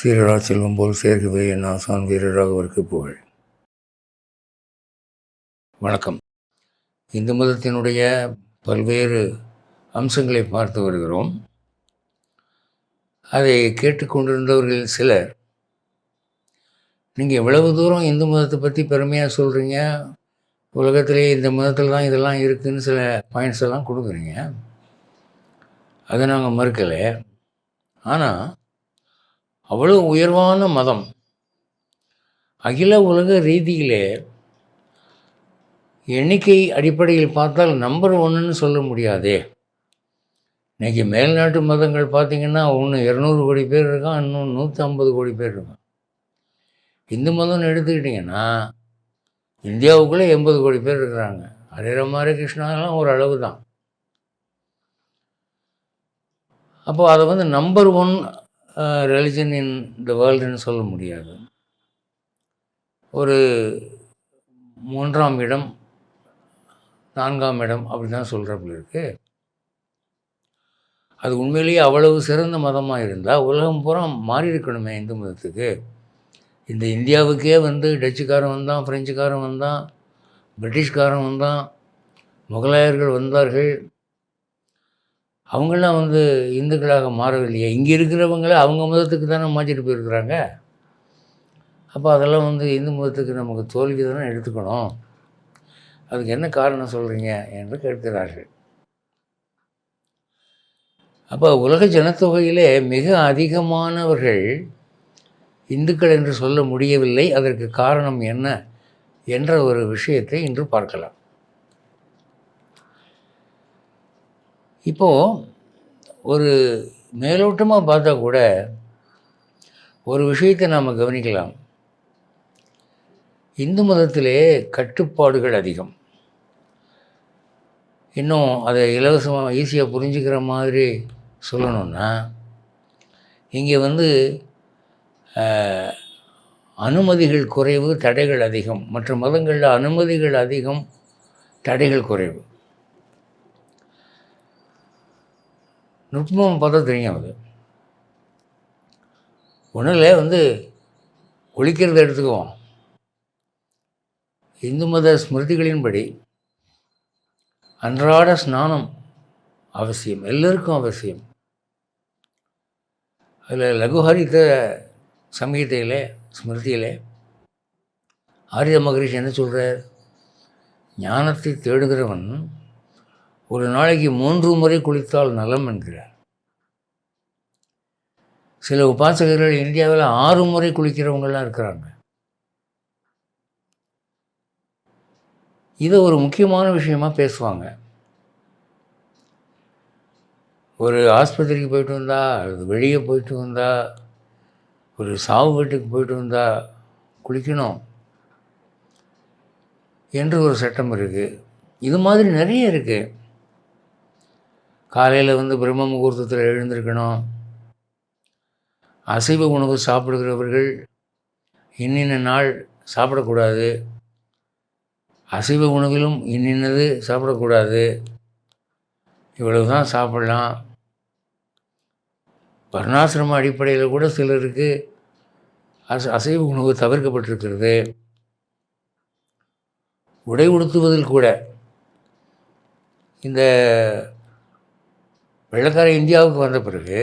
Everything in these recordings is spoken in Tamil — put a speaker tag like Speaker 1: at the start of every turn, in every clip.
Speaker 1: சீரரா செல்வம் போல் சேர்க்கவே என் ஆசான் வீரராகவருக்கு புகழ். வணக்கம். இந்து மதத்தினுடைய பல்வேறு அம்சங்களை பார்த்து வருகிறோம். அதை கேட்டுக்கொண்டிருந்தவர்கள் சிலர் நீங்கள் எவ்வளவு தூரம் இந்து மதத்தை பற்றி பெருமையாக சொல்கிறீங்க உலகத்திலே இந்த மதத்தில் தான் இதெல்லாம் இருக்குதுன்னு சில பாயிண்ட்ஸ் எல்லாம் கொடுக்குறீங்க. அதை நாங்கள் மறுக்கலை. ஆனால் அவ்வளோ உயர்வான மதம். அகில உலக ரீதியிலே எண்ணிக்கை அடிப்படையில் பார்த்தால் நம்பர் ஒன்றுன்னு சொல்ல முடியாதே. இன்றைக்கி மேல்நாட்டு மதங்கள் பார்த்திங்கன்னா ஒன்று இரநூறு கோடி பேர் இருக்கான் இன்னும் நூற்றி ஐம்பது கோடி பேர் இருக்கான். இந்து மதம்னு எடுத்துக்கிட்டிங்கன்னா இந்தியாவுக்குள்ளே எண்பது கோடி பேர் இருக்கிறாங்க. ஹரே ராமாரே கிருஷ்ணாலாம் ஒரு அளவு தான். அப்போது அதை வந்து number one religion in the வேர்ல்டுன்னு சொல்ல முடியாது. ஒரு மூன்றாம் இடம் நான்காம் இடம் அப்படி தான் சொல்கிறப்பல இருக்குது அது உண்மையிலேயே அவ்வளவு சிறந்த மதமாக இருந்தால் உலகம் பூரா மாறி இருக்கணுமே இந்து மதத்துக்கு. இந்த இந்தியாவுக்கே வந்து டச்சுக்காரன் வந்தான் ஃப்ரெஞ்சுக்காரன் வந்தான் பிரிட்டிஷ்காரன் வந்தான் முகலாயர்கள் வந்தார்கள். அவங்களாம் வந்து இந்துக்களாக மாறவில்லையே. இங்கே இருக்கிறவங்கள அவங்க மதத்துக்கு தானே மாற்றிட்டு போயிருக்கிறாங்க. அப்போ அதெல்லாம் வந்து இந்து மதத்துக்கு நமக்கு தோல்வி தானே எடுத்துக்கணும். அதுக்கு என்ன காரணம் சொல்கிறீங்க என்று கேட்கிறார்கள். அப்போ உலக ஜனத்தொகையிலே மிக அதிகமானவர்கள் இந்துக்கள் என்று சொல்ல முடியவில்லை. அதற்கு காரணம் என்ன என்ற ஒரு விஷயத்தை இன்று பார்க்கலாம். இப்போது ஒரு மேலோட்டமாக பார்த்தா கூட ஒரு விஷயத்தை நாம் கவனிக்கலாம். இந்து மதத்திலே கட்டுப்பாடுகள் அதிகம். இன்னும் அதை இலவசமாக ஈஸியாக புரிஞ்சுக்கிற மாதிரி சொல்லணுன்னா இங்கே வந்து அனுமதிகள் குறைவு தடைகள் அதிகம். மற்ற மதங்களில் அனுமதிகள் அதிகம் தடைகள் குறைவு. நுட்பம் பார்த்தா தெரியும் அது. ஒன்றில் வந்து ஒழிக்கிறத எடுத்துக்குவோம். இந்து மத ஸ்மிருதிகளின்படி அன்றாட ஸ்நானம் அவசியம் எல்லோருக்கும் அவசியம். அதில் லகுஹரித்த சமீதையில் ஸ்மிருதியில் ஆரிய மகரிஷி என்ன சொல்கிறார் ஞானத்தை தேடுகிறவன் ஒரு நாளைக்கு மூன்று முறை குளித்தால் நலம் என்கிறார். சில உபாசகர்கள் இந்தியாவில் ஆறு முறை குளிக்கிறவங்களாம் இருக்கிறாங்க. இதை ஒரு முக்கியமான விஷயமாக பேசுவாங்க. ஒரு ஆஸ்பத்திரிக்கு போயிட்டு வந்தா அல்லது வெளியே போயிட்டு வந்தா ஒரு சாவு வீட்டுக்கு போயிட்டு வந்தா குளிக்கணும் என்று ஒரு சட்டம் இருக்குது இது மாதிரி நிறைய இருக்குது காலையில் வந்து பிரம்ம முகூர்த்தத்தில் எழுந்திருக்கணும். அசைவ உணவு சாப்பிடுகிறவர்கள் இன்னின்ன நாள் சாப்பிடக்கூடாது. அசைவ உணவிலும் இன்னின்னது சாப்பிடக்கூடாது. இவ்வளவு தான் சாப்பிடலாம். வர்ணாசிரம அடிப்படையில் கூட சிலருக்கு அச அசைவ உணவு தவிர்க்கப்பட்டிருக்கிறது. உடை உடுத்துவதில் கூட இந்த வெள்ளக்கார இந்தியாவுக்கு வந்த பிறகு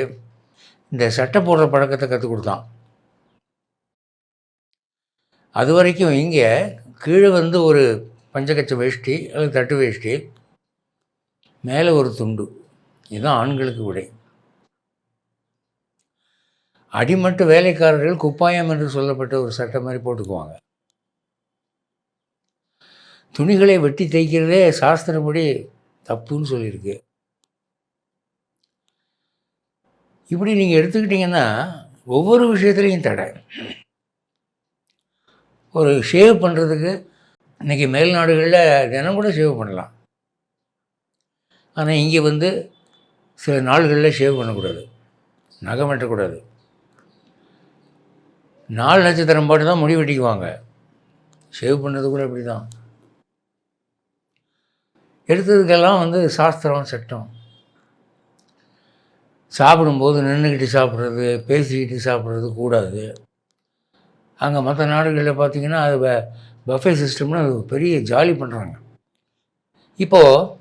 Speaker 1: இந்த சட்டை போடுற பழக்கத்தை கற்றுக் கொடுத்தான். அது வரைக்கும் இங்கே கீழே வந்து ஒரு பஞ்சகச்ச வேஷ்டி அல்லது தட்டு வேஷ்டி மேலே ஒரு துண்டு. இதுதான் ஆண்களுக்கு உடை அடிமட்ட வேலைக்காரர்கள் குப்பாயம் என்று சொல்லப்பட்ட ஒரு சட்டை மாதிரி போட்டுக்குவாங்க. துணிகளை வெட்டி தைக்கிறதே சாஸ்திரப்படி தப்புன்னு சொல்லியிருக்கு. இப்படி நீங்கள் எடுத்துக்கிட்டிங்கன்னா ஒவ்வொரு விஷயத்துலேயும் தடை. ஒரு ஷேவ் பண்ணுறதுக்கு இன்றைக்கி மேல்நாடுகளில் தினம் கூட ஷேவ் பண்ணலாம். ஆனால் இங்கே வந்து சில நாள்களில் ஷேவ் பண்ணக்கூடாது. நகம் வெட்டக்கூடாது. நாலு நட்சத்திரம் பாட்டு தான் முடி வெட்டிக்குவாங்க. ஷேவ் பண்ணுறது கூட இப்படி தான் எடுத்ததுக்கெல்லாம் வந்து சாஸ்திரம் சட்டம். சாப்பிடும்போது நின்றுக்கிட்டு சாப்பிட்றது பேசிக்கிட்டு சாப்பிட்றது கூடாது. அங்கே மற்ற நாடுகளில் பார்த்தீங்கன்னா அது பஃபே சிஸ்டம்னு அது பெரிய ஜாலி பண்ணுறாங்க இப்போது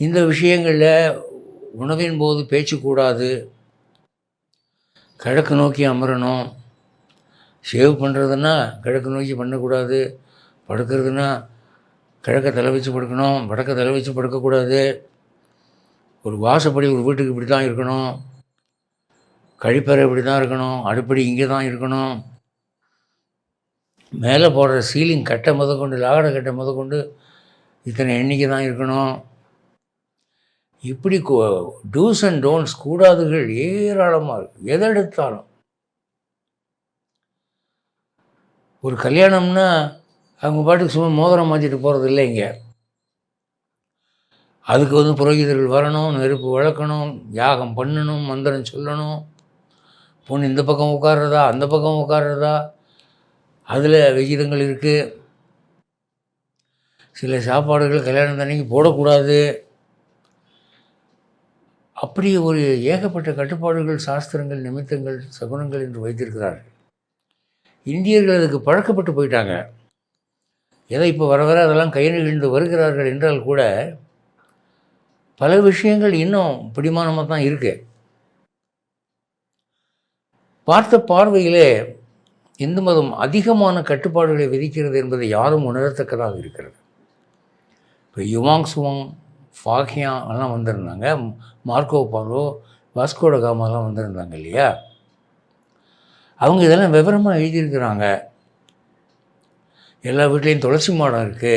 Speaker 1: இந்த விஷயங்களில் உணவின் போது பேச்சு கூடாது. கிழக்கு நோக்கி அமரணும். ஷேவ் பண்ணுறதுன்னா கிழக்கு நோக்கி பண்ணக்கூடாது. படுக்கிறதுனா கிழக்க தலை வச்சு படுக்கணும் வடக்க தலை வச்சு படுக்கக்கூடாது. ஒரு வாசப்படி ஒரு வீட்டுக்கு இப்படி தான் இருக்கணும். கழிப்பறை இப்படி தான் இருக்கணும். அடுப்படி இங்கே தான் இருக்கணும். மேலே போடுற சீலிங் கட்டை முதற்கொண்டு லாகடை கட்டை முதற்கொண்டு இத்தனை எண்ணிக்கை தான் இருக்கணும். இப்படி டூஸ் அண்ட் டோன்ஸ் கூடாதுகள் ஏராளமாக இருக்குது எதை எடுத்தாலும். ஒரு கல்யாணம்னா அவங்க பாட்டுக்கு சும்மா மோதிரம் மாற்றிட்டு போகிறது இல்லைங்க அதுக்கு வந்து புரோகிதர்கள் வரணும் நெருப்பு வளர்க்கணும் யாகம் பண்ணணும் மந்திரம் சொல்லணும். பொண்ணு இந்த பக்கம் உட்கார்றதா அந்த பக்கம் உட்கார்றதா? அதில் விகிதங்கள் இருக்குது சில சாப்பாடுகள் கல்யாணம் அன்னைக்கு போடக்கூடாது. அப்படி ஒரு ஏகப்பட்ட கட்டுப்பாடுகள் சாஸ்திரங்கள் நிமித்தங்கள் சகுனங்கள் என்று வைத்திருக்கிறார்கள். இந்தியர்கள் அதுக்கு பழக்கப்பட்டு போயிட்டாங்க. ஏதோ இப்போ வர வர அதெல்லாம் கை நிகழ்ந்து வருகிறார்கள் என்றால் கூட பல விஷயங்கள் இன்னும் பிடிமானமாக தான் இருக்கு. பார்த்த பார்வையிலே இந்து மதம் அதிகமான கட்டுப்பாடுகளை விதிக்கிறது என்பதை யாரும் உணரத்தக்கதாக இருக்கிறது. இப்போ யுவாங் சுவாங் ஃபாகியா எல்லாம் வந்திருந்தாங்க. மார்க்கோ பாலோ வாஸ்கோட காமாலாம் வந்திருந்தாங்க இல்லையா? அவங்க இதெல்லாம் விவரமாக எழுதியிருக்கிறாங்க. எல்லா வீட்லேயும் துளசி மாடம் இருக்குது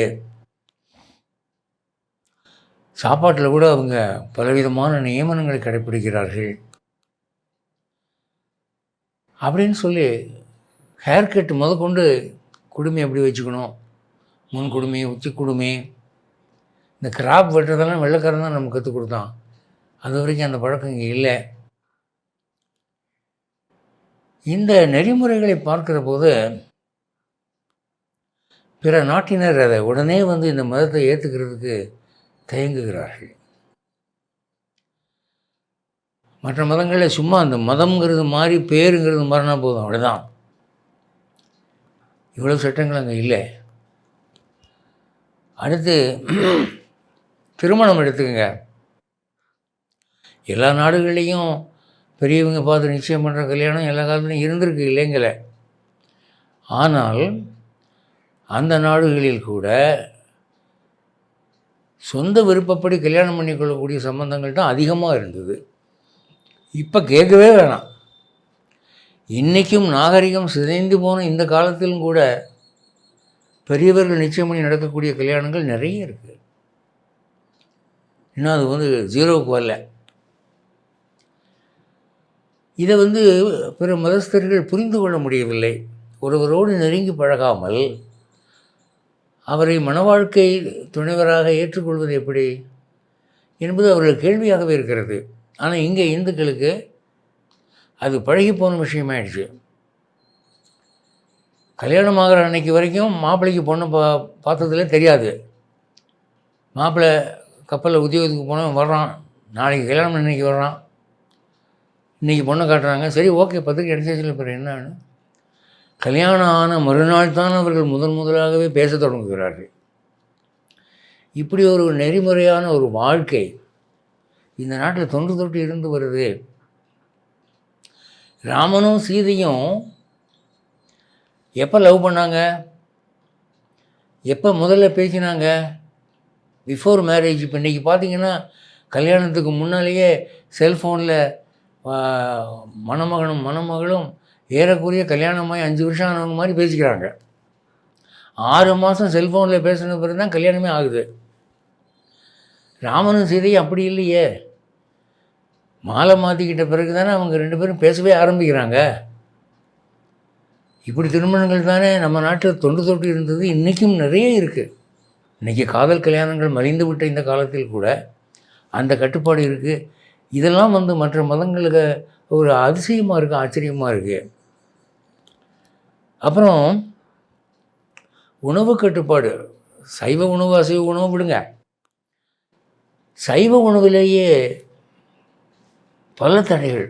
Speaker 1: சாப்பாட்டில் கூட அவங்க பலவிதமான நியமனங்களை கடைப்பிடிக்கிறார்கள். அப்படின்னு சொல்லி ஹேர் கட் முதற்கொண்டு குடுமி எப்படி வச்சுக்கணும்? முன் குடுமி உச்சி குடுமி. இந்த கிராப் வெட்டுறதெல்லாம் வெள்ளக்காரன் தான் நமக்கு கற்றுக் கொடுத்தான். அது வரைக்கும் அந்த பழக்கம் இங்கே இல்லை. இந்த நெறிமுறைகளை பார்க்கிற போது பிற நாட்டினர் அதை உடனே வந்து இந்த மதத்தை ஏற்றுக்கிறதுக்கு தயங்குகிறார்கள். மற்ற மதங்களில் சும்மா அந்த மதம்ங்கிறது மாறி பேருங்கிறது மாறினா போதும் அவ்வளோதான் இவ்வளோ சட்டங்கள் அங்கே இல்லை. அடுத்து திருமணம் எடுத்துக்கங்க. எல்லா நாடுகள்லேயும் பெரியவங்க பார்த்து நிச்சயம் பண்ணுற கல்யாணம் எல்லா காலத்துலையும் இருந்திருக்கு இல்லைங்களே. ஆனால் அந்த நாடுகளில் கூட சொந்த விருப்பப்படி கல்யாணம் பண்ணிக்கொள்ளக்கூடிய சம்பந்தங்கள் தான் அதிகமாக இருந்தது. இப்போ கேட்கவே வேணாம். இன்றைக்கும் நாகரிகம் சிதைந்து போன இந்த காலத்திலும் கூட பெரியவர்கள் நிச்சயம் பண்ணி நடக்கக்கூடிய கல்யாணங்கள் நிறைய இருக்குது இன்னும் அது வந்து ஜீரோவுக்கு வரல. இதை வந்து பிற மதஸ்தர்கள் புரிந்து கொள்ள முடியவில்லை. ஒருவரோடு நெருங்கி பழகாமல் அவரை மனவாழ்க்கை துணைவராக ஏற்றுக்கொள்வது எப்படி? என்பது அவர்கள் கேள்வியாகவே இருக்கிறது. ஆனால் இங்கே இந்துக்களுக்கு அது பழகி போன விஷயமாயிடுச்சு. கல்யாணம் ஆகிற அன்னைக்கு வரைக்கும் மாப்பிள்ளைக்கு பொண்ணு பா பார்த்ததுல தெரியாது. மாப்பிள்ளை கப்பலில் உத்தியோகத்துக்கு போனவன் வர்றான். நாளைக்கு கல்யாணம் இன்னைக்கு வர்றான். இன்றைக்கி பொண்ணை காட்டுறாங்க. சரி ஓகே பத்திரிக்கை அடிச்சாச்சு பிறகு என்னன்னு கல்யாணம் ஆன மறுநாள் தான் அவர்கள் முதன் முதலாகவே பேச தொடங்குகிறார்கள். இப்படி ஒரு நெறிமுறையான ஒரு வாழ்க்கை இந்த நாட்டில் தொன்று தொட்டு இருந்து வருது. ராமனும் சீதையும் எப்போ லவ் பண்ணாங்க? எப்போ முதல்ல பேசினாங்க? பிஃபோர் மேரேஜ் இப்போ இன்றைக்கி பார்த்தீங்கன்னா கல்யாணத்துக்கு முன்னாலேயே செல்ஃபோனில் மணமகனும் மணமகளும் ஏறக்குறைய கல்யாணமாகி அஞ்சு வருஷம் ஆனவங்க மாதிரி பேசிக்கிறாங்க. ஆறு மாதம் செல்ஃபோனில் பேசின பிறகு தான் கல்யாணமே ஆகுது. ராமனும் சீதையும் அப்படி இல்லையே. மாலை மாற்றிக்கிட்ட பிறகு தானே அவங்க ரெண்டு பேரும் பேசவே ஆரம்பிக்கிறாங்க. இப்படி திருமணங்கள் தானே நம்ம நாட்டில் தொண்டு தொட்டு இருந்தது இன்றைக்கும் நிறைய இருக்குது இன்றைக்கி காதல் கல்யாணங்கள் மலிந்து விட்ட இந்த காலத்தில் கூட அந்த கட்டுப்பாடு இருக்குது இதெல்லாம் வந்து மற்ற மதங்களுக்கு ஒரு அதிசயமாக இருக்குது ஆச்சரியமாக இருக்குது அப்புறம் உணவு கட்டுப்பாடு. சைவ உணவு அசைவ உணவு விடுங்க. சைவ உணவிலேயே பல தடைகள்.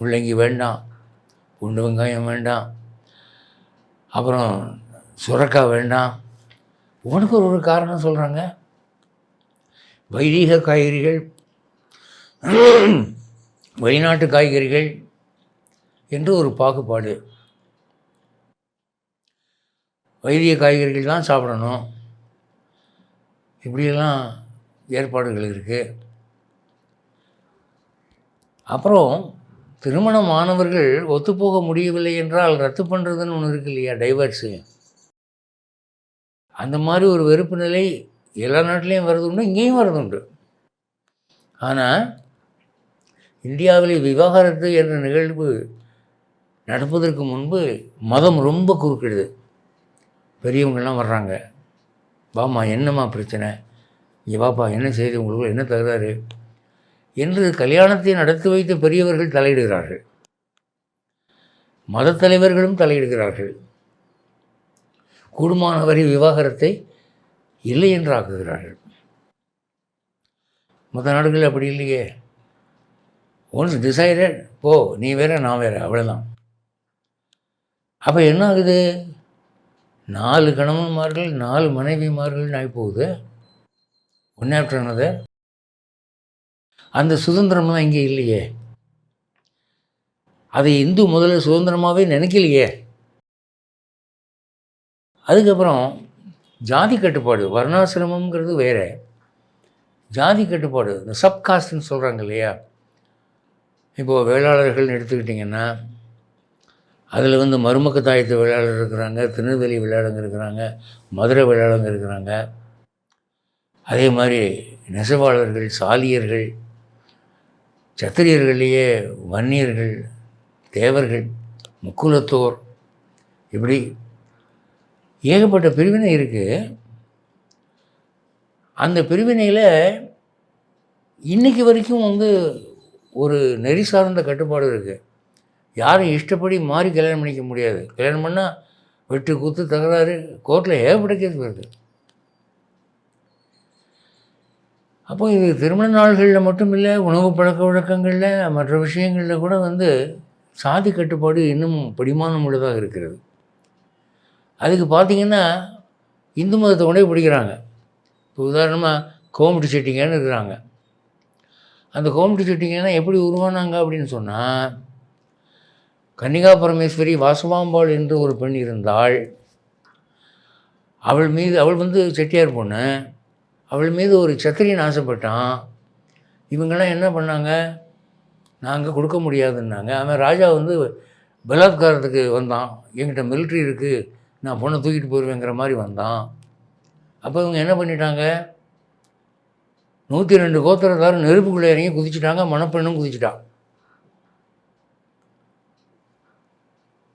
Speaker 1: முள்ளங்கி வேண்டாம் பூண்டு வெங்காயம் வேண்டாம் அப்புறம் சுரக்காய் வேண்டாம். உனக்கு ஒரு ஒரு காரணம் சொல்கிறாங்க வைதீக காய்கறிகள். வெளிநாட்டு காய்கறிகள் என்று ஒரு பாகுபாடு. வைத்திய காய்கறிகள் தான் சாப்பிடணும். இப்படியெல்லாம் ஏற்பாடுகள் இருக்குது அப்புறம் திருமணம் ஆனவர்கள் ஒத்துப்போக முடியவில்லை என்றால் ரத்து பண்ணுறதுன்னு ஒன்று இருக்கு இல்லையா டைவர்ஸு அந்த மாதிரி ஒரு வெறுப்பு நிலை எல்லா நாட்டிலையும் வருது உண்டு இங்கேயும் வருது உண்டு. ஆனால் இந்தியாவில் விவாகரத்து என்ற நிகழ்வு நடப்பதற்கு முன்பு மதம் ரொம்ப குறுக்கிடுது. பெரியவங்கள்லாம் வர்றாங்க. வாமா என்னம்மா பிரச்சனை? இங்கே வாப்பா என்ன செய்தி? உங்களுக்கு என்ன தகுறாரு என்று கல்யாணத்தை நடத்தி வைத்த பெரியவர்கள் தலையிடுகிறார்கள். மதத்தலைவர்களும் தலையிடுகிறார்கள். கூடுமான வரி விவாகரத்தை இல்லை என்று ஆக்குகிறார்கள். மற்ற நாடுகள் அப்படி இல்லையே. ஒன்ஸ் டிசைடட் போ நீ வேற நான் வேறு அவ்வளோதான் அப்போ என்ன ஆகுது நாலு கணவன்மார்கள் நாலு மனைவிமார்கள் ஆகி போகுது ஒன் ஆஃப்டர் அந்த சுதந்திரம்லாம் இங்கே இல்லையே. அதை இந்து முதல்ல சுதந்திரமாகவே நினைக்கலையே. அதுக்கப்புறம் ஜாதி கட்டுப்பாடு வர்ணாசிரமங்கிறது வேறு. ஜாதி கட்டுப்பாடு இந்த சப்காஸ்ட்னு சொல்கிறாங்க இல்லையா? இப்போது வேளாளர்கள்னு எடுத்துக்கிட்டிங்கன்னா அதில் வந்து மருமக்க தாயத்து வேளாளர் இருக்கிறாங்க திருநெல்வேலி வேளாளங்க இருக்கிறாங்க மதுரை வேளாளங்க இருக்கிறாங்க. அதே மாதிரி நெசவாளர்கள் சாலியர்கள் சத்திரியர்கள்லேயே வன்னியர்கள் தேவர்கள் முக்குலத்தோர் இப்படி ஏகப்பட்ட பிரிவினை இருக்குது அந்த பிரிவினையில் இன்றைக்கி வரைக்கும் வந்து ஒரு நெறி சார்ந்த கட்டுப்பாடு இருக்குது யாரும் இஷ்டப்படி மாறி கல்யாணம் பண்ணிக்க முடியாது. கல்யாணம் பண்ணால் வெட்டு குத்து தகராறு கோர்ட்டில் ஏகப்பட்ட கேஸ் வருது. அப்போ இது திருமண நாள்களில் மட்டும் இல்லை உணவு பழக்க வழக்கங்களில் மற்ற விஷயங்களில் கூட வந்து சாதி கட்டுப்பாடு இன்னும் படிமானம் உள்ளதாக இருக்கிறது. அதுக்கு பார்த்தீங்கன்னா இந்து மதத்தை கொண்டே பிடிக்கிறாங்க. இப்போ உதாரணமாக கோமிட்டு செட்டிங்கன்னு இருக்கிறாங்க. அந்த ஹோம் செட்டிங்கன்னா எப்படி உருவானாங்க அப்படின்னு சொன்னால் கன்னிகா பரமேஸ்வரி வாசுவாம்பாள் என்று ஒரு பெண் இருந்தாள். அவள் மீது அவள் வந்து செட்டியார் பொண்ணு. அவள் மீது ஒரு சத்திரியன் ஆசைப்பட்டான். இவங்கெல்லாம் என்ன பண்ணாங்க? நாங்கள் கொடுக்க முடியாதுன்னாங்க. அவன் ராஜா வந்து பலாத்காரத்துக்கு வந்தான். என்கிட்ட மிலிட்ரி இருக்குது நான் பொண்ணை தூக்கிட்டு போயிடுவேங்கிற மாதிரி வந்தான். அப்போ இவங்க என்ன பண்ணிட்டாங்க? நூற்றி ரெண்டு கோத்திரத்தாரும் நெருப்புக்குள்ளே இறங்கி குதிச்சிட்டாங்க மணப்பெண்ணும் குதிச்சிட்டான்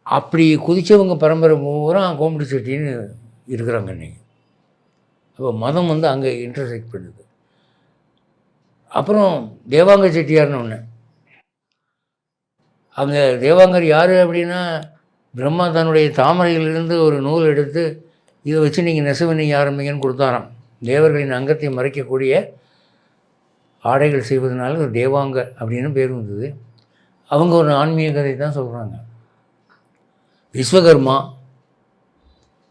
Speaker 1: அப்படி குதித்தவங்க பரம்பரை பூரா கோமடி செட்டின்னு இருக்கிறாங்க இன்றைக்கி அப்போ மதம் வந்து அங்கே இன்டர்செக்ட் பண்ணுது. அப்புறம் தேவாங்க செட்டியார்னு ஒன்று அங்கே தேவாங்கர் யார் அப்படின்னா பிரம்மா தன்னுடைய தாமரையிலிருந்து ஒரு நூல் எடுத்து இதை வச்சு நீங்கள் நெசவு நீங்கள் ஆரம்பிங்கன்னு கொடுத்தாராம். தேவர்களின் அங்கத்தை மறைக்கக்கூடிய ஆடைகள் செய்வதனால ஒரு தேவாங்க அப்படின்னு பேர் வந்தது. அவங்க ஒரு ஆன்மீக கதை தான் சொல்கிறாங்க விஸ்வகர்மா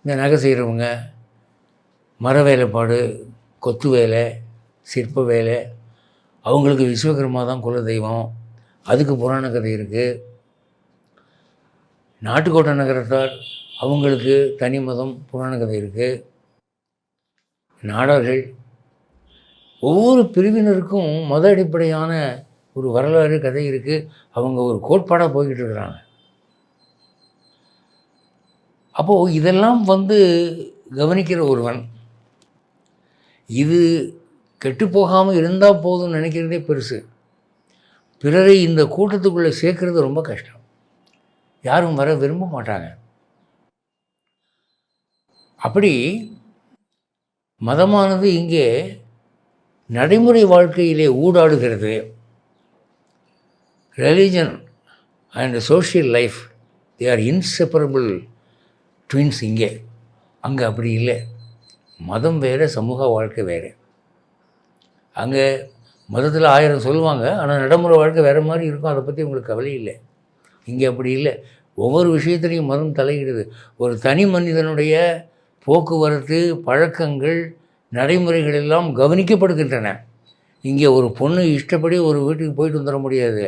Speaker 1: இந்த நகை செய்கிறவங்க மர வேலைப்பாடு கொத்து வேலை சிற்ப வேலை அவங்களுக்கு விஸ்வகர்மா தான் குல தெய்வம். அதுக்கு புராண கதை இருக்குது நாட்டுக்கோட்டை நகரத்தார் அவங்களுக்கு தனி மதம் புராண கதை இருக்குது நாடார்கள் ஒவ்வொரு பிரிவினருக்கும் மத அடிப்படையான ஒரு வரலாறு கதை இருக்குது அவங்க ஒரு கோட்பாடாக போய்கிட்டு இருக்கிறாங்க. அப்போது இதெல்லாம் வந்து கவனிக்கிற ஒருவன் இது கெட்டு போகாமல் இருந்தால் போதும்னு நினைக்கிறதே பெருசு. பிறரை இந்த கூட்டத்துக்குள்ளே சேர்க்கறது ரொம்ப கஷ்டம். யாரும் வர விரும்ப மாட்டாங்க. அப்படி மதமானது இங்கே நடைமுறை வாழ்க்கையிலே ஊடாடுகிறது religion and social life they are inseparable twins இங்கே. அங்கே அப்படி இல்லை. மதம் வேறு சமூக வாழ்க்கை வேறு. அங்கே மதத்தில் ஆயிரம் சொல்லுவாங்க ஆனால் நடைமுறை வாழ்க்கை வேறு மாதிரி இருக்கும் அதை பற்றி உங்களுக்கு கவலை இல்லை. இங்கே அப்படி இல்லை. ஒவ்வொரு விஷயத்துலையும் மதம் தலையிடுது. ஒரு தனி மனிதனுடைய போக்குவரத்து பழக்கங்கள் நடைமுறைகள் எல்லாம் கவனிக்கப்படுகின்றன. இங்கே ஒரு பொண்ணு இஷ்டப்படி ஒரு வீட்டுக்கு போயிட்டு வந்துட முடியாது.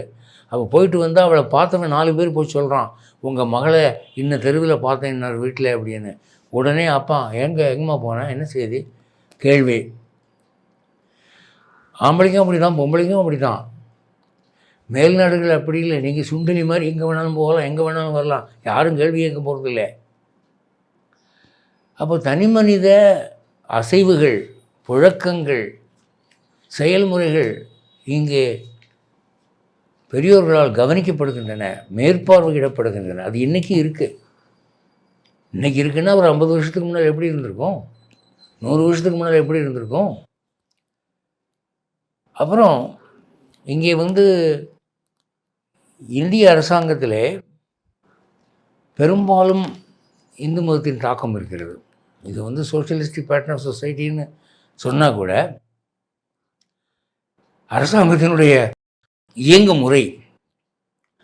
Speaker 1: அவள் போயிட்டு வந்தால் அவளை பார்த்தவன் நாலு பேர் போய் சொல்கிறான் உங்கள் மகளை இன்ன தெருவில் பார்த்தேன் இன்னொரு வீட்டில் அப்படின்னு. உடனே அப்பா எங்கே எங்கம்மா போனேன் என்ன செய்தி? கேள்வி. ஆம்பளைக்கும் அப்படி தான் பொம்பளைக்கும் அப்படி தான் மேல்நாடுகள் அப்படி இல்லை. நீங்கள் சுண்டலி மாதிரி எங்கே வேணாலும் போகலாம் எங்கே வேணாலும் வரலாம். யாரும் கேள்வி கேட்க போகிறதில்ல அப்போ தனி மனித அசைவுகள் புழக்கங்கள் செயல்முறைகள் இங்கே பெரியோர்களால் கவனிக்கப்படுகின்றன மேற்பார்வையிடப்படுகின்றன. அது இன்றைக்கி இருக்குது இன்றைக்கி இருக்குன்னா ஒரு ஐம்பது வருஷத்துக்கு முன்னால் எப்படி இருந்திருக்கும்? நூறு வருஷத்துக்கு முன்னால் எப்படி இருந்திருக்கும்? அப்புறம் இங்கே வந்து இந்திய அரசாங்கத்தில் பெரும்பாலும் இந்து மதத்தின் தாக்கம் இருக்கிறது. இது வந்து சோஷியலிஸ்டிக் பேட்டர்ன் ஆஃப் சொசைட்டின்னு சொன்னால் கூட அரசாங்கத்தினுடைய இயங்கு முறை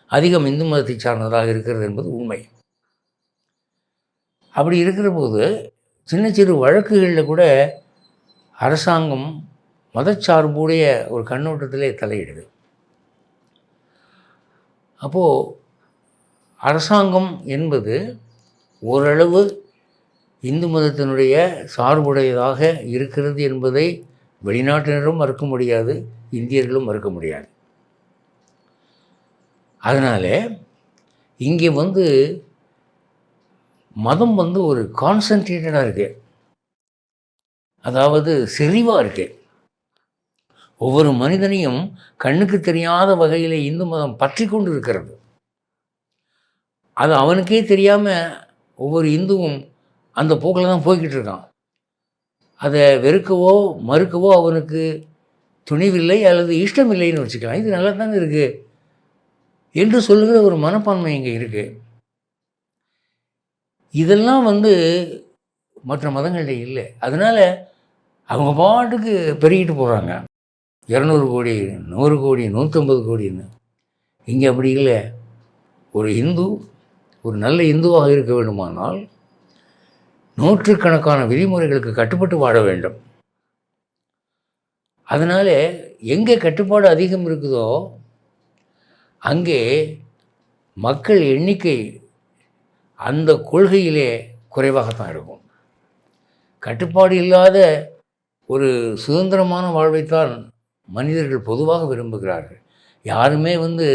Speaker 1: அதிகம் இந்து மதத்தை சார்ந்ததாக இருக்கிறது என்பது உண்மை. அப்படி இருக்கிற போது சின்ன சிறு வழக்குகளில் கூட அரசாங்கம் மதச்சார்புடைய ஒரு கண்ணோட்டத்திலே தலையிடுது. அப்போது அரசாங்கம் என்பது ஓரளவு இந்து மதத்தினுடைய சார்புடையதாக இருக்கிறது என்பதை வெளிநாட்டினரும் மறுக்க முடியாது இந்தியர்களும் மறுக்க முடியாது. அதனால் இங்கே வந்து மதம் வந்து ஒரு கான்சன்ட்ரேட்டடாக இருக்குது அதாவது செறிவாக இருக்குது ஒவ்வொரு மனிதனையும் கண்ணுக்கு தெரியாத வகையில் இந்து மதம் பற்றி கொண்டு இருக்கிறது அது அவனுக்கே தெரியாமல் ஒவ்வொரு இந்துவும் அந்த போக்கில் தான் போய்கிட்டு இருக்கான். அதை வெறுக்கவோ மறுக்கவோ அவனுக்கு துணிவில்லை அல்லது இஷ்டமில்லைன்னு வச்சுக்கலாம். இது நல்லா தானே இருக்குது என்று சொல்லுகிற ஒரு மனப்பான்மை இங்கே இருக்குது இதெல்லாம் வந்து மற்ற மதங்கள்கிட்ட இல்லை. அதனால் அவங்க பாட்டுக்கு பெருகிட்டு போகிறாங்க இரநூறு கோடி நூறு கோடி நூற்றம்பது கோடின்னு. இங்கே அப்படி இல்லை. ஒரு இந்து ஒரு நல்ல இந்துவாக இருக்க வேண்டுமானால் நூற்றுக்கணக்கான விதிமுறைகளுக்கு கட்டுப்பட்டு வாழ வேண்டும். அதனால் எங்கே கட்டுப்பாடு அதிகம் இருக்குதோ அங்கே மக்கள் எண்ணிக்கை அந்த கொள்கையிலே குறைவாகத்தான் இருக்கும். கட்டுப்பாடு இல்லாத ஒரு சுதந்திரமான வாழ்வைத்தான் மனிதர்கள் பொதுவாக விரும்புகிறார்கள். யாருமே வந்து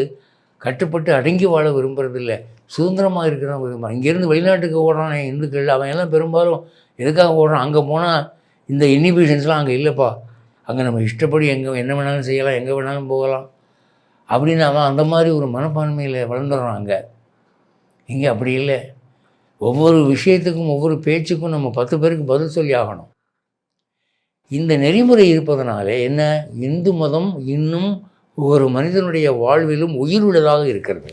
Speaker 1: கட்டுப்பட்டு அடங்கி வாழ விரும்புறதில்லை. சுதந்திரமாக இருக்கிறவங்க விரும்ப இங்கேருந்து வெளிநாட்டுக்கு ஓடுறான் இந்துக்கள் அவன் எல்லாம் பெரும்பாலும் எதுக்காக ஓடுறான்? அங்கே போனால் இந்த இன்ஹிபிஷன்ஸ்லாம் அங்கே இல்லைப்பா. அங்கே நம்ம இஷ்டப்படி எங்கே என்ன வேணாலும் செய்யலாம் எங்கே வேணாலும் போகலாம். அப்படின்னு அவன் அந்த மாதிரி ஒரு மனப்பான்மையில் வளர்ந்துடுறான் அங்கே. இங்கே அப்படி இல்லை. ஒவ்வொரு விஷயத்துக்கும் ஒவ்வொரு பேச்சுக்கும் நம்ம பத்து பேருக்கு பதில் சொல்லி ஆகணும். இந்த நெறிமுறை இருப்பதனாலே என்ன? இந்து மதம் இன்னும் ஒவ்வொரு மனிதனுடைய வாழ்விலும் உயிருள்ளதாக இருக்கிறது.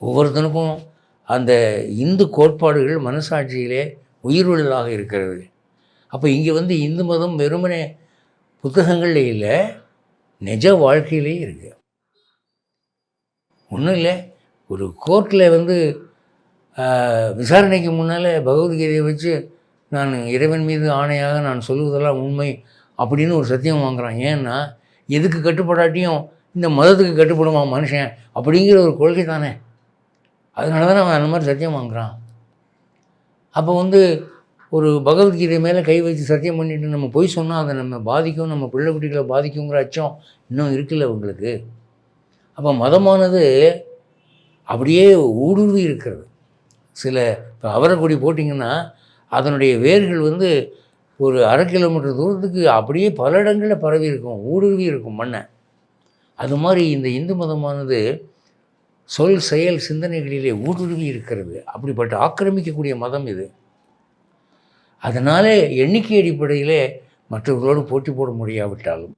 Speaker 1: ஒவ்வொருத்தனுக்கும் அந்த இந்து கோட்பாடுகள் மனசாட்சியிலே உயிருள்ளதாக இருக்கிறது. அப்போ இங்கே வந்து இந்து மதம் வெறுமனே புத்தகங்கள்ல இல்லை நிஜ வாழ்க்கையிலே இருக்கு. ஒன்றும் இல்லை ஒரு கோர்ட்டில் வந்து விசாரணைக்கு முன்னால் பகவத்கீதையை வச்சு நான் இறைவன் மீது ஆணையாக நான் சொல்லுவதெல்லாம் உண்மை அப்படின்னு ஒரு சத்தியம் வாங்குறான். ஏன்னா எதுக்கு கட்டுப்படாட்டியும் இந்த மதத்துக்கு கட்டுப்படுவான் மனுஷன் அப்படிங்கிற ஒரு கொள்கை தானே. அதனால தான் அவன் அந்த மாதிரி சத்தியம் வாங்குறான். அப்போ வந்து ஒரு பகவத்கீதை மேலே கை வச்சு சத்தியம் பண்ணிட்டு நம்ம பொய் சொன்னால் அதை நம்ம பாதிக்கும் நம்ம பிள்ளை குட்டிகளை பாதிக்குங்கிற அச்சம் இன்னும் இருக்குல்ல உங்களுக்கு? அப்போ மதமானது அப்படியே ஊடுருவி இருக்கிறது. சில இப்போ அவரைக்கொடி போட்டிங்கன்னா அதனுடைய வேர்கள் வந்து ஒரு அரை கிலோமீட்டர் தூரத்துக்கு அப்படியே பல இடங்களில் பரவி இருக்கும் ஊடுருவி இருக்கும் மண்ணை. அது மாதிரி இந்த இந்து மதமானது சொல் செயல் சிந்தனைகளிலே ஊடுருவி இருக்கிறது. அப்படிப்பட்ட ஆக்கிரமிக்கக்கூடிய மதம் இது. அதனாலே எண்ணிக்கை அடிப்படையிலே மற்றவர்களோடு போட்டி போட முடியாவிட்டாலும்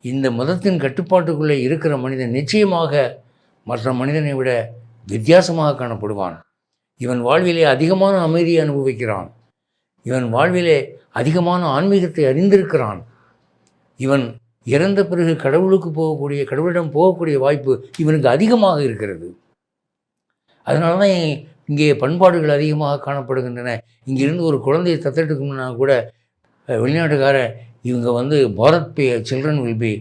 Speaker 1: இந்த மதத்தின் கட்டுப்பாட்டுக்குள்ளே இருக்கிற மனிதன் நிச்சயமாக மற்ற மனிதனை விட வித்தியாசமாக காணப்படுவான். இவன் வாழ்விலே அதிகமான அமைதியை அனுபவிக்கிறான். இவன் வாழ்விலே அதிகமான ஆன்மீகத்தை அறிந்திருக்கிறான். இவன் இறந்த பிறகு கடவுளுக்கு போகக்கூடிய கடவுளிடம் போகக்கூடிய வாய்ப்பு இவனுக்கு அதிகமாக இருக்கிறது. அதனால தான் இங்கே பண்பாடுகள் அதிகமாக காணப்படுகின்றன. இங்கிருந்து ஒரு குழந்தையை தத்தெடுக்கணும்னா கூட வெளிநாட்டுக்கார இவங்க வந்து பாரத் பே children will be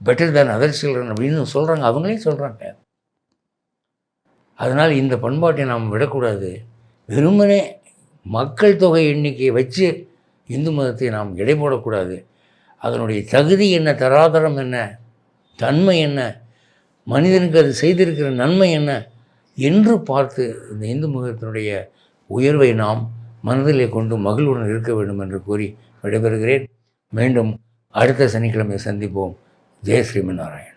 Speaker 1: better than other children அப்படின்னு சொல்கிறாங்க அவங்களே சொல்கிறாங்க அதனால் இந்த பண்பாட்டை நாம் விடக்கூடாது. வெறுமனே மக்கள் தொகை எண்ணிக்கையை வச்சு இந்து மதத்தை நாம் எடை போடக்கூடாது. அதனுடைய தகுதி என்ன தராதரம் என்ன தன்மை என்ன மனிதனுக்கு அது செய்திருக்கிற நன்மை என்ன என்று பார்த்து இந்த இந்து மதத்தினுடைய உயர்வை நாம் மனதிலே கொண்டு மகிழ்வுடன் இருக்க வேண்டும் என்று கூறி விடைபெறுகிறேன். மீண்டும் அடுத்த சனிக்கிழமை சந்திப்போம். ஜெய் ஸ்ரீமநாராயண்